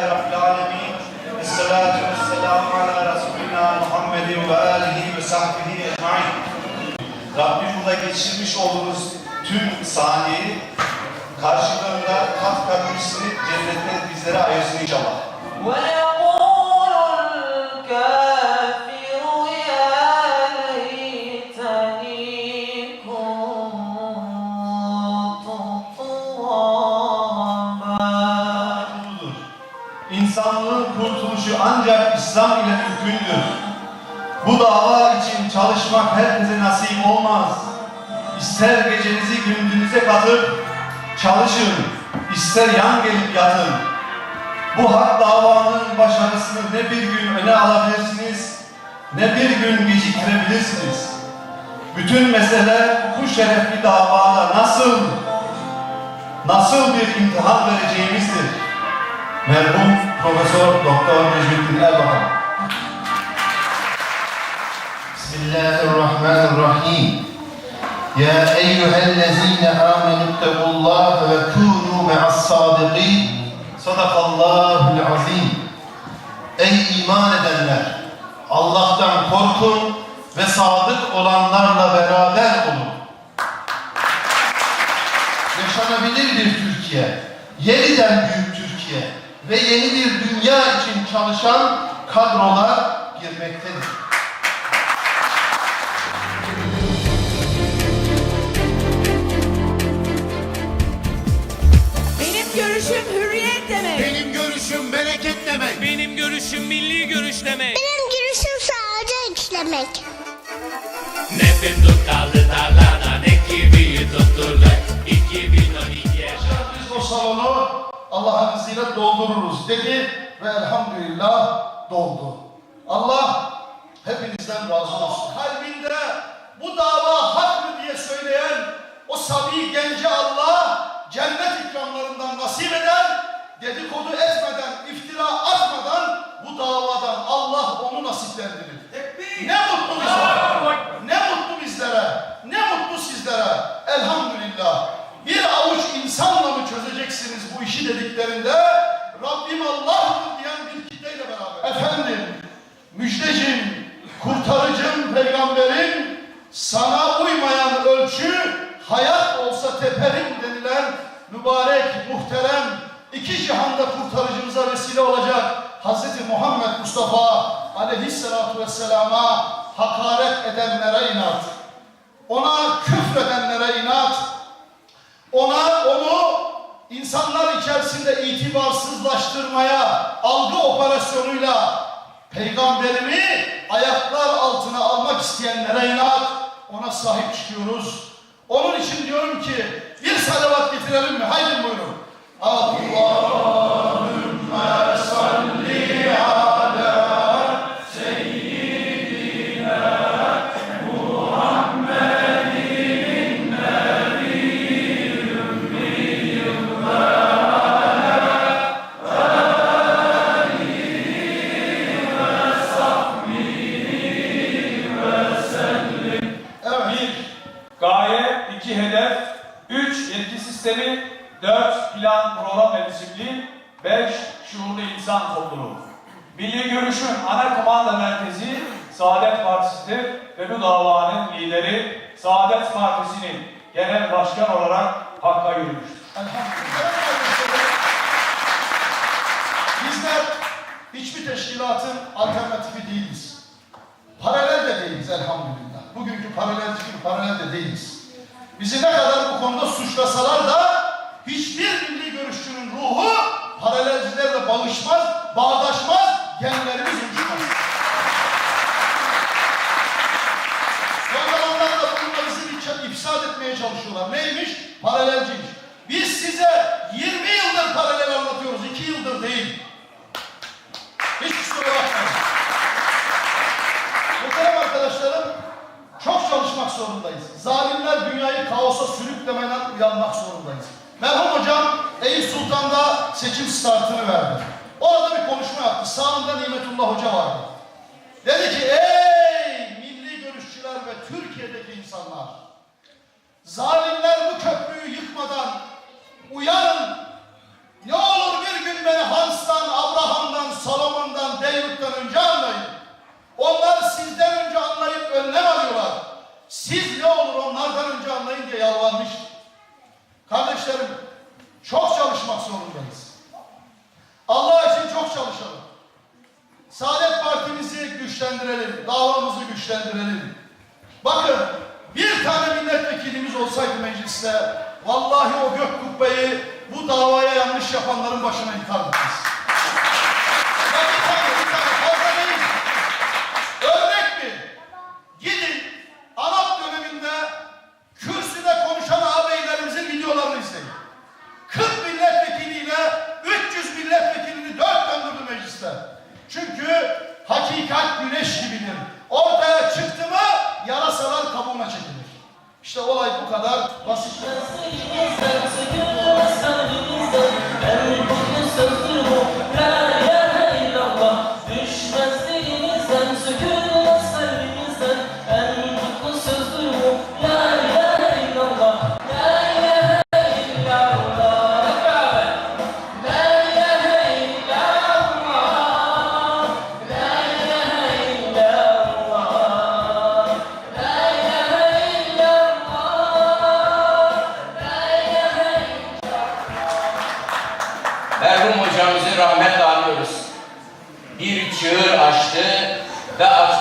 لله geçirmiş olduğunuz tüm saniyeyi karşılığında kat kat üstünü cennette bizlere ayırsın inşallah. İnsanlığın kurtuluşu ancak İslam ile mümkündür. Bu dava için çalışmak herkese nasip olmaz. İster gecenizi gündüzüze katıp çalışın, ister yan gelip yatın. Bu hak davanın başarısını ne bir gün öne alabilirsiniz, ne bir gün geciktirebilirsiniz. Bütün mesele bu şerefli davada nasıl, nasıl bir imtihan vereceğimizdir. Merhum Profesör Doktor Necmettin Erbakan. Bismillahirrahmanirrahim. Ya eyyühellezine amenüttekullaha ve kûnû me'as-sâdiqîn. Sadakallâhul azîm. Ey iman edenler! Allah'tan korkun ve sadık olanlarla beraber olun. Yaşanabilir bir Türkiye, yeniden büyük Türkiye, ve yeni bir dünya için çalışan kadrolar girmektedir. Benim görüşüm hürriyet demek. Benim görüşüm bereket demek. Benim görüşüm milli görüş demek. Benim girişim sadece işlemek. Ne fındık kaldı tarlada ne kiviyi tutturdu. 2012'ye Biz o salonu Allah'ın izniyle doldururuz dedi ve elhamdülillah doldu. Allah hepinizden razı olsun. Kalbinde bu dava hak mı diye söyleyen o sabi genci Allah cennet ikramlarından nasip eder. Dedikodu etmeden, iftira atmadan bu davadan Allah onu nasiplendirir. Ne mutlu bizlere. Ne mutlu bizlere. Ne mutlu sizlere. Elhamdülillah. Bir avuç insanla mı çözeceksiniz bu işi dediklerinde Rabbim Allah'tır diyen bir kitleyle beraber. Efendim, müjdecim, kurtarıcım, peygamberim, sana uymayan ölçü, hayat olsa teperim denilen mübarek, muhterem, iki cihanda kurtarıcımıza vesile olacak Hz. Muhammed Mustafa aleyhissalatu vesselama hakaret edenlere inat, ona küfredenlere inat, ona onu içerisinde itibarsızlaştırmaya algı operasyonuyla peygamberimi ayaklar altına almak isteyenlere inat ona sahip çıkıyoruz. Onun için diyorum ki bir salavat getirelim mi? Haydi buyurun. Allahümme 4. Plan, program ve disiplin. 5. Şuurlu insan topluluğu. Milli Görüş'ün ana komanda merkezi Saadet Partisi'dir ve bu davanın lideri Saadet Partisi'nin genel başkan olarak hakka yürümüştür. Bizler hiçbir teşkilatın alternatifi değiliz. Paralel de değiliz elhamdülillah. Bugünkü paralelci gibi paralel de değiliz. Bizi ne kadar bu konuda suçlasalar da hiçbir milli görüşçünün ruhu paralelcilerle bağışmaz, bağdaşmaz, genlerimiz uyuşmaz. Son zamanlarda bununla bizi ifsad etmeye çalışıyorlar. Neymiş? Paralelciymiş. Biz size 20 yıldır paralel anlatıyoruz, 2 yıldır değil. Hiç kusura bakmayın. Muhterem arkadaşlarım, çok çalışmak zorundayız. Zalimler dünyayı kaosa sürüklemeden uyanmak zorundayız. Merhum hocam Eyüp Sultan'da seçim startını verdi. Orada bir konuşma yaptı. Sağında Nimetullah Hoca vardı. Dedi ki ey milli görüşçüler ve Türkiye'deki insanlar. Zalimler bu köprüyü yıkmadan uyanın. Ne olur bir gün beni Hans'tan, Abraham'dan, Salomon'dan, David'den önce anlayın. Onlar sizden önce anlayıp önlerine ne olur onlardan önce anlayın diye yalvarmıştı. Kardeşlerim, çok çalışmak zorundayız. Allah için çok çalışalım. Saadet Partimizi güçlendirelim, davamızı güçlendirelim. Bakın, bir tane milletvekilimiz olsaydı mecliste, vallahi o gök kubbeyi bu davaya yanlış yapanların başına yıkardık biz. Hakikat güneş gibidir. Ortaya çıktı mı yarasalar kabuğuna çekilir. İşte olay bu kadar basit.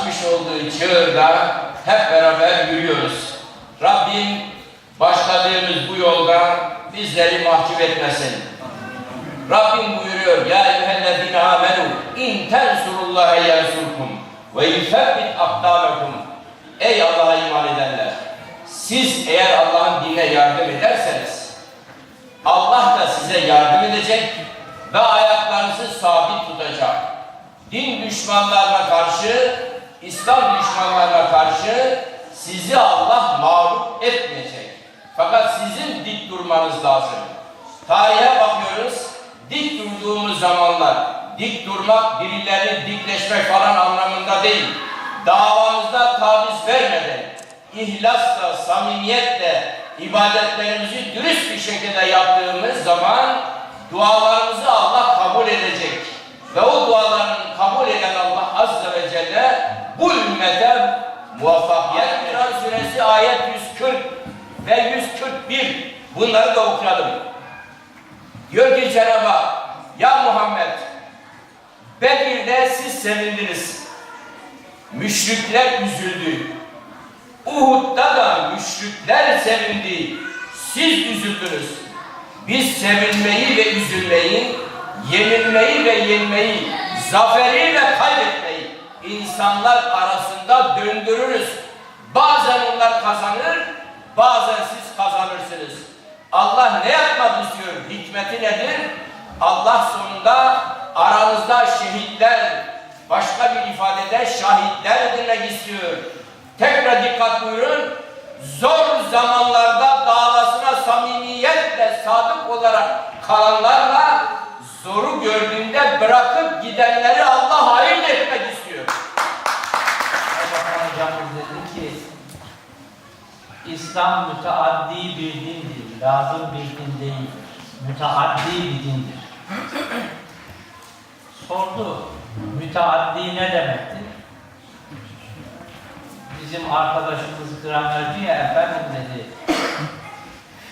Açmış olduğu çığırda hep beraber yürüyoruz. Rabbim başladığımız bu yolda bizleri mahcup etmesin. Rabbim buyuruyor ya eyyühellezine amenu in tensurullaha yansurkum ve yuthabbit akdamakum Ey Allah'a iman edenler siz eğer Allah'ın dinine yardım ederseniz Allah da size yardım edecek ve ayaklarınızı sabit tutacak. Din düşmanlarına karşı, İslam düşmanlarına karşı sizi Allah mağlup etmeyecek. Fakat sizin dik durmanız lazım. Tarihe bakıyoruz, dik durduğumuz zamanlar, dik durmak birilerini dikleşmek falan anlamında değil. Davamızda taviz vermeden, ihlasla, samimiyetle ibadetlerimizi dürüst bir şekilde yaptığımız zaman dualarımızı Allah kabul edecek. Ve o ayet 140 ve 141 bunları da okuyalım. Diyor ki Cenab-ı Hak ya Muhammed Bedir'de siz sevindiniz. Müşrikler üzüldü. Uhud'da da müşrikler sevindi. Siz üzüldünüz. Biz sevinmeyi ve üzülmeyi, yenilmeyi ve yenmeyi, zaferi ve kaybetmeyi insanlar arasında döndürürüz. Bazen onlar kazanır, bazen siz kazanırsınız. Allah ne yapmak istiyor? Hikmeti nedir? Allah sonunda aranızda şehitler, başka bir ifadede şahitler edilmek istiyor. Tekrar dikkat buyurun. Zor zamanlarda davasına samimiyetle sadık olarak kalanlarla zoru gördüğünde bırakıp gidenleri Allah hayır etmek istiyor. Erbakan hocamız dedi ki İslam müteaddi bir dindir. Lazım bir din değildir. Müteaddi bir dindir. Sordu. Müteaddi ne demektir? Bizim arkadaşımız gramerci ya efendim dedi.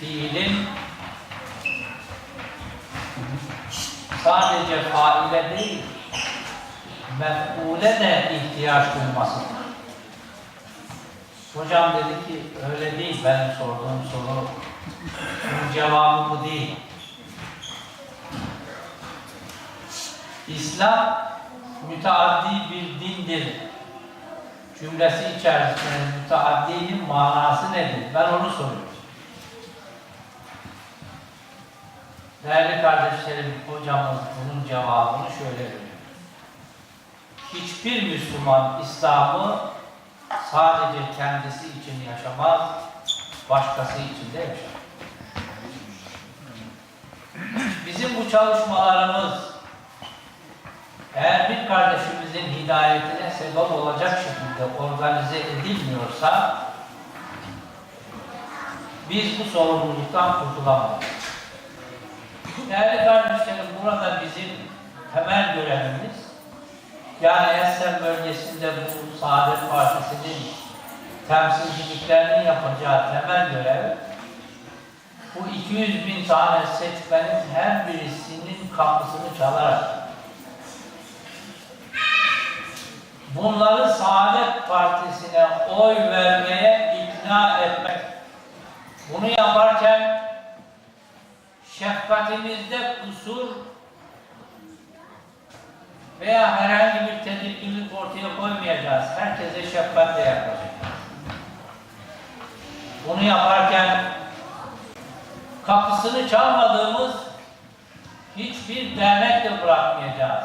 Fiilin sadece faile değil, mef'ule de ihtiyaç duymasıdır. Hocam dedi ki öyle değil benim sorduğum soru. Bunun cevabı bu değil. İslam müteaddi bir dindir. Cümlesi içerisinde müteaddinin manası nedir? Ben onu soruyorum. Değerli kardeşlerim, hocamız bunun cevabını şöyle veriyor. Hiçbir Müslüman İslam'ı sadece kendisi için yaşamaz, başkası için de yaşar. Bizim bu çalışmalarımız eğer bir kardeşimizin hidayetine sebep olacak şekilde organize edilmiyorsa biz bu sorumluluktan kurtulamayız. Değerli kardeşlerim burada bizim temel görevimiz yani Esen bölgesinde bu Saadet Partisi'nin temsilciliklerinin yapacağı temel görev bu 200 bin tane seçmenin her birisinin kapısını çalarak bunları Saadet Partisi'ne oy vermeye ikna etmek. Bunu yaparken şefkatimizde kusur veya herhangi bir tedirginlik ortaya koymayacağız. Herkese şefkatle yaklaşacağız. Bunu yaparken kapısını çalmadığımız hiçbir dernek de bırakmayacağız.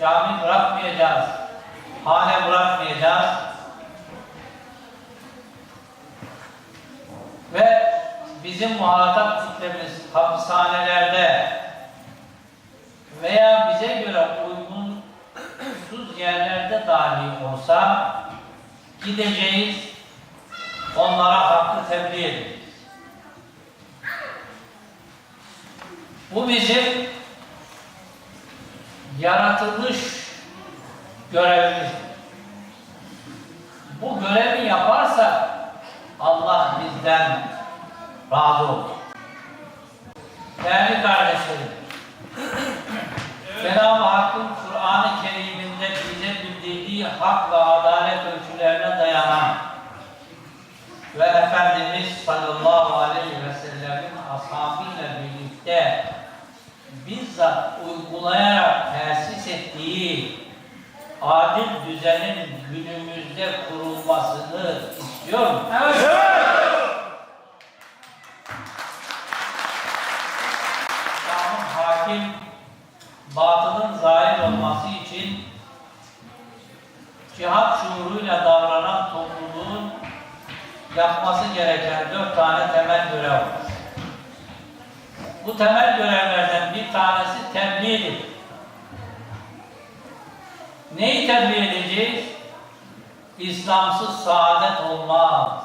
Cami bırakmayacağız. Hane bırakmayacağız. Ve bizim muhatap kitlemiz hapishanelerde veya bize göre yerlerde dahi olsa gideceğiz, onlara hakkı tebliğ edeceğiz. Bu bizim yaratılmış görevimiz. Bu görevi yaparsak Allah bizden razı olur. Değerli kardeşlerim, Cenab-ı hak ve adalet ölçülerine dayanan ve Efendimiz sallallahu aleyhi ve sellemin ashabıyla birlikte bizzat uygulayarak tesis ettiği adil düzenin günümüzde kurulmasını istiyor mu? İslam'ın hakim, batılın zahir olması cihat şuuruyla davranan topluluğun yapması gereken dört tane temel görev var. Bu temel görevlerden bir tanesi tebliğdir. Neyi tebliğ edeceğiz? İslamsız saadet olmaz.